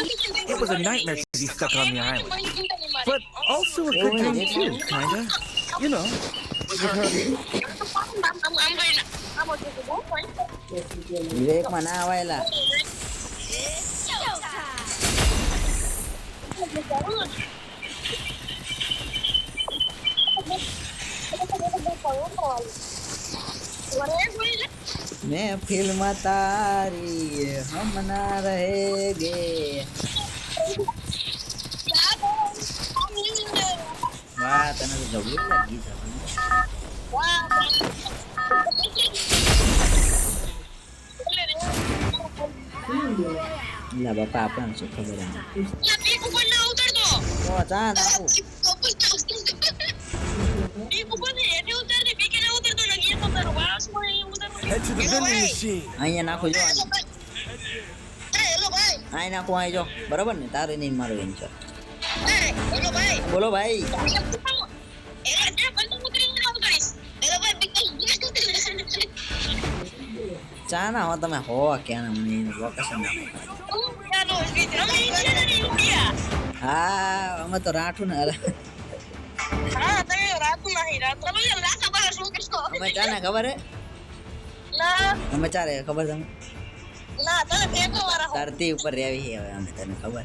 It was a nightmare to be stuck on the island. But also a good thing too, kinda. You know. विवेक મેં film તારી હમ ના રહેગે. વાહ તને તો જબરું લાગી છે. ના બાપા આપણને શું ખબર એમ? ચા નાખું અહીંયા નાખું જો અહીં નાખું અહીં જો. બરાબર ને? તારે નહીં મારું એમ છે. બોલો ભાઈ. ચા ના હો તમે. હો ક્યાં મને લોકેશન હા અમે તો રાઠું ને. અરે. અમે ચા ના ખબર હે? અમે ચારે ખબર તમે ધરતી ઉપર રહેવી છે હવે અમે તને ખબર.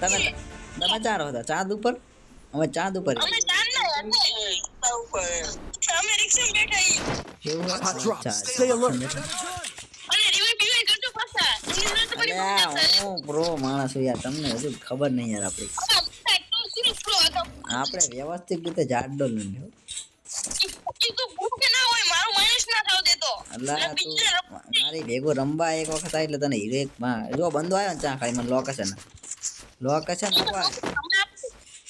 તમે તમે ચાર હતા ચાંદ ઉપર? અમે ચાંદ ઉપર અમે ચાંદના અમે રિક્ષા બેઠા બહુ હું પ્રો માણસ યાર તમને હજુ ખબર નહીં યાર આપડી. આ તો સિર્ફ ફ્લો હતો? આપણે વ્યવસ્થિત રીતે જાડો નથી હો. ઈ તો ભૂખ ના હોય મારું માઇનસ ના થાવ દેતો અલ્લા તું મારી ભેગો રમવા એક વખત આવી એટલે તને હીરો એક માં જો બંધો આવ્યો ને ચા ખાલી મને લોકેશન લોકેશન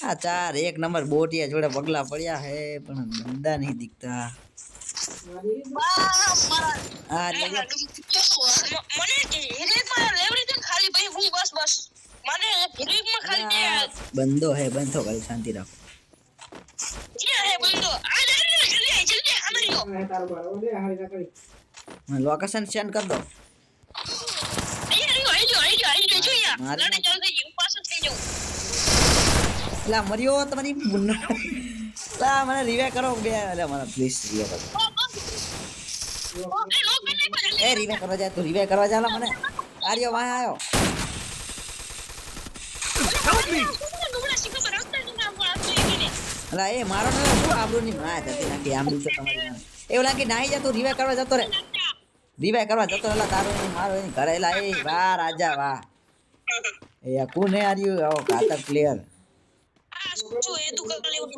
આ ચાર એક નંબર બોટિયા જોડે પગલા પડ્યા હે પણ ધંધા નહીં દીખતા. આ લે લે. મને હિરેકમાં લેવડી છે ને ખાલી ભાઈ હું બસ બસ. મને હિરેકમાં ખાલી બે આ બંધો હે બંધો ખાલી શાંતિ રાખો. જ્યાં હે બંધો. આ જલ્દી જલ્દી લોકેશન સેન્ડ કર દો. આ મર્યો તમારી લા, મને રિવે કરો બે. મને પ્લીઝ એ રિવે કરવા જાય, તું રિવે કરવા જાય લા, મને. આર્યો, વાહ, આયો. અલા એ મારો ને શું આબરૂ ની માં જતી નાખી આમ તો તમારી. એવું લાગે નાહી જતો રિવે કરવા જતો રે રિવે કરવા જતો રે લા તારો એની મારો એની ઘરે લા એ વાહ રાજા વાહ એ આ કોને આર્યું આવો ઘાતક પ્લેયર આ શું છું, એ તું કરી લેવું.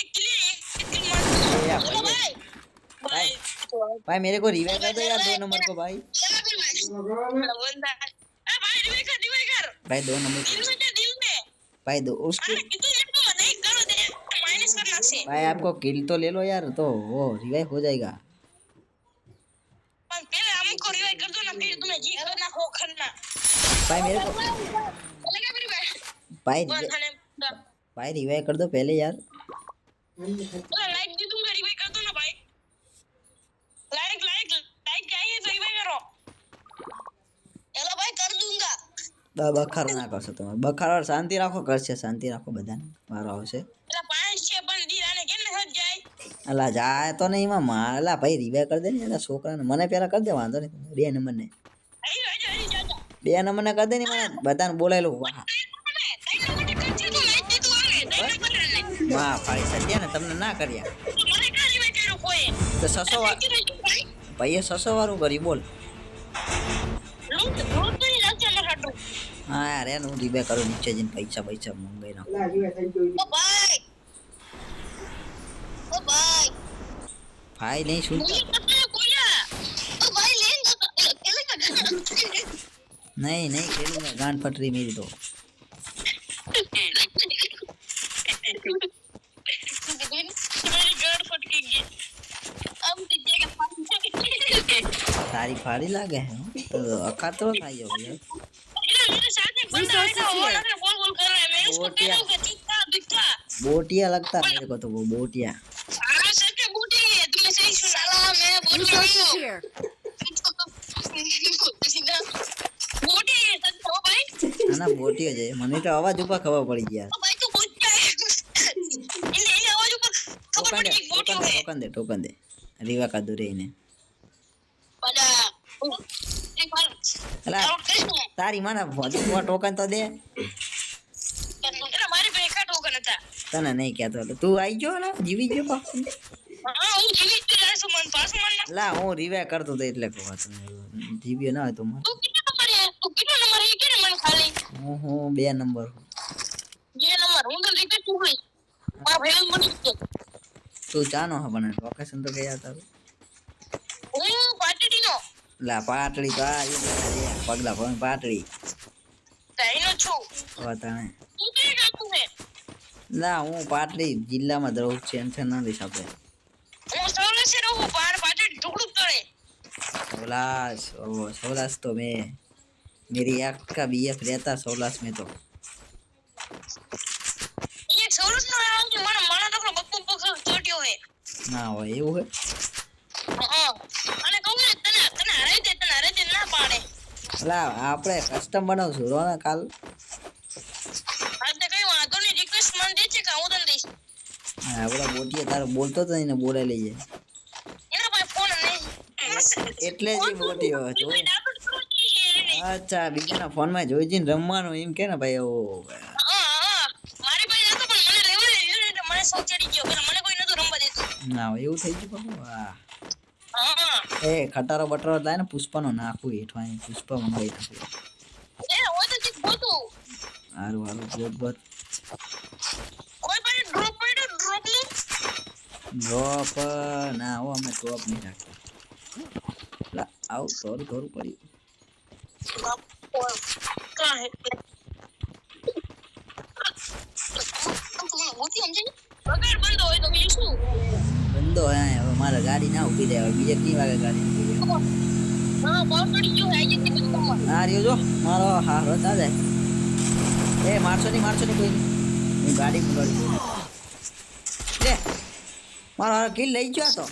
એક કિલે, એક કિલ માર. એ આ ચલો ભાઈ ભાઈ. ભાઈ. भाई मेरे को रिवे कर दो यार दो नंबर को भाई चला फिर भाई। बंदा। ए भाई, रिवाइव कर, रिवाइव कर। भाई दो नंबर दिल में दे, दिल में। भाई दो उसकी अरे, कितनी देर को नहीं करो दे, माइनस करना से। भाई आपको किल तो ले लो यार तो वो रिवाइव हो जाएगा भाई मेरे को चलेगा फिर भाई? भाई बंद रिवे- थाने दा। भाई रिवाइव कर दो पहले यार बोला, लाइक दे दूंगा, रिवाइव कर दो ना भाई। लाइक, लाइक, लाइक चाहिए तो रिवाइव करो। चलो भाई, कर दूंगा। બ- બખારો ના કરશો તમે બખારો શાંતિ રાખો કરશે શાંતિ રાખો બધાને મારો આવશે પેલા પાંચ છે પણ દી આને કેમ ને હજ જાય અલા જાય તો નહીં એમાં માલા ભાઈ રિવાઇવ કરી દે ને એના છોકરાને મને પેલા કરી દે વાંધો નહીં બે નંબર ને અહીં હજ હજી જાજા બે નંબરના કરી દે ને મને બધાને બોલાયેલું. વાહ. વાહ ભાઈ સત્યા ને તમને ના કર્યા. તો સસો ભાઈએ સસો વાળું કર્યું, બોલ. હા એને હું રિવે કરું, નીચે જઈને પૈસા પૈસા મંગાઈ નાખું. ભાઈ, નહીં શું नहीं नहीं खेलूंगा गांड फट रही मेरी तो सारी फाड़ी लागे हैं तो अका तो खाई हो गया बोटिया लगता मेरे को तो वो बोटिया આના બોટીઓ છે. મને તો અવાજ ઉપર ખબર પડી ગયા. ટોકન દે ટોકન દે ટોકન દે રીવા કાદુ રહીને. તારી માને ટોકન તો દે. હતા. તને નહીં કહેતો તું આવી ગયો ને જીવી ગયો લા હું રીવે કરતો તો એટલે કહું જીવ્યો ના હોય તો મને તું કેટલો નંબર હે તું કેટલો નંબર હે કે મને ખાલી હું હું બે નંબર હું. બે નંબર હું તો રીતે છું ભાઈ. મારા ભાઈ મને તું જાનો હા પણ લોકેશન તો ગયા તારું. હું પાટડી નો લા પાટડી તો આ પગલા ભણ પાટડી. તઈનો છું. વતાણે તું કે જાતું હે? ના હું પાટડી જિલ્લામાં જ છે એમ છે ના લઈશ આપણે. હું સૌરાષ્ટ્ર રહું બાર પાટડી ઢુકડુક તળે સૌરાષ્ટ્ર સૌરાષ્ટ્ર તો મેં. मेरी आँख का बीएफ रहता सोलास में तो એ સૌરસ નો આવ કે મને મને તો બક્કુ બક્કુ ચોટ્યો હે ના હોય એવું હે હા અને કહું ને તને તને હરાઈ દે તને હરાઈ દે ના પાડે એટલે આપણે કસ્ટમ બનાવશું રો ને કાલ આ તે કઈ વાંધો નહીં રિક્વેસ્ટ મને દે છે કે હું તને દઈશ હા, આપણા બોટીએ તારો બોલતો તો એને બોલાઈ લઈએ એના પાસે ફોન નહીં એટલે જ ઈ બોટીઓ જોઈ અચ્છા બીજાના ફોનમાં જોઈ જઈને રમવાનું એમ કે ને ભાઈ ઓ મારી પાસે પણ મને લેવા એટલે મને ગયો મને કોઈ નતું રમવા દેતું. ના એવું થઈ ગયું બાપુ વાહ. એ ખટારો બટરો થાય ને પુષ્પાનો નાખું હેઠવા અહીં પુષ્પા મંગાવી નાખું. એ હોય તો ચીક બોતું સારું હારું બોત બોત કોઈ ડ્રોપ પડ્યો ડ્રોપનું ડ્રોપ ના હો અમે ડ્રોપ નહીં રાખતા. લા આવું થોડું થોડું પડ્યું કા હે મોતી સમજે વગર બંધ હે હવે મારે ગાડી ના ઊભી રહે હવે બીજે કઈ વાગે ગાડી હા હા રહ્યો જો. મારો ચાલે એ મારશો નહીં મારશો નહીં કોઈ હું ગાડી મુલાડી લે મારો હારો કિલ લઈ ગયો તો.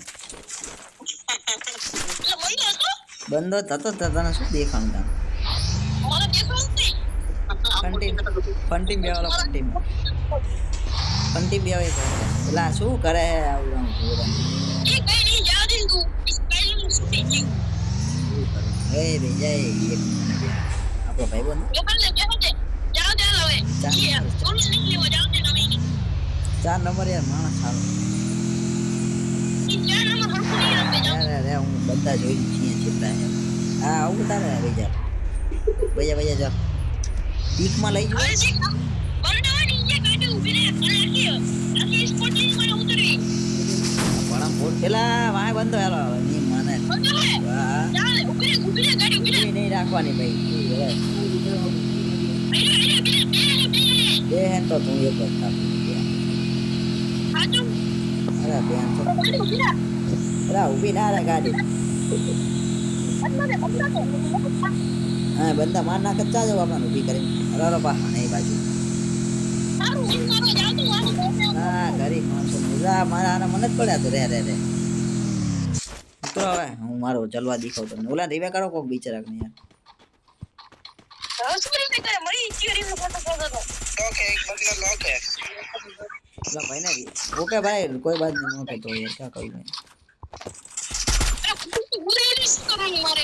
બંધ થતો તને શું દેખાણું તને મને દેખાતું જ નહીં ફંટીમ બે વાળો ફંટીમ ફંટીમ બેવાય પેલા શું કરે આવું એ કઈ નહીં જવા દે ને તું. કઈ નહીં છૂટી ગયું શું કરે ભાઈ બે. આપણો ચાલ. એ જાવ દે તમે નહીં ચાર નંબર યાર માણસ સારો. અરે હું બધા જોઈ છીએ છીએ હા આવું તારે ભાઈ જા ભૈયા ભૈયા જા પીકમાં લઈ જજો હવે છે બંધવાની જે ગાડી ઊભી રહે અને આખી આખી સ્પોટની મને ઉતરવી. પણ ફોટ પેલા વાય બંધો ની મને. નહીં રાખવાની ભાઈ બે તો તું એક જ અરે બેન તો. ગાડી અરે ઊભી ના રે ગાડી. હા બંધા માર નાખે ચાજો આપણને ઊભી કરીને અરે અરે પા નહીં બાજુ. હું ગરીબ માણસો મજા, મારા આને મને જ પડ્યા તો, રે રે રે. તો હવે હું મારો ચલવા દેખાવ તમને. ઓલા રીવે કરો કોક બિચારા ને યાર કરે ઓકે ભાઈ, કોઈ બાત નહીં ઓકે તો ક્યાં કહ્યું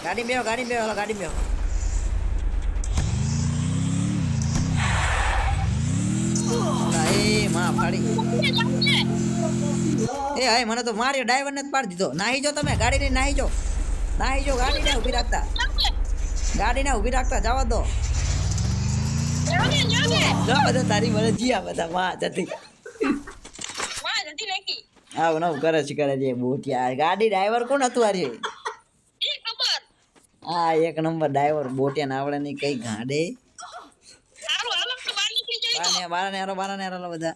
ગાડી બેહો ગાડી બેહો ગાડી બેહો. એ માં એ હાય મને તો માર્યો ડ્રાઈવર ને જ પાડી દીધો. નાહી જો તમે ગાડી ને નાહી જો નાહી જો ગાડી ને ઊભી રાખતા. ગાડી ને ઊભી રાખતા જવા દો. જો બધા તારી મને જીયા બધા માં જતી આવ નવ કરે છે કરે છે બોટિયા. ગાડી ડ્રાઈવર કોણ હતું આરે હા એક નંબર ડ્રાઈવર બોટિયા ને આવડે નહીં કઈ ગાડે. બારને બારને બારા ને હારો બધા.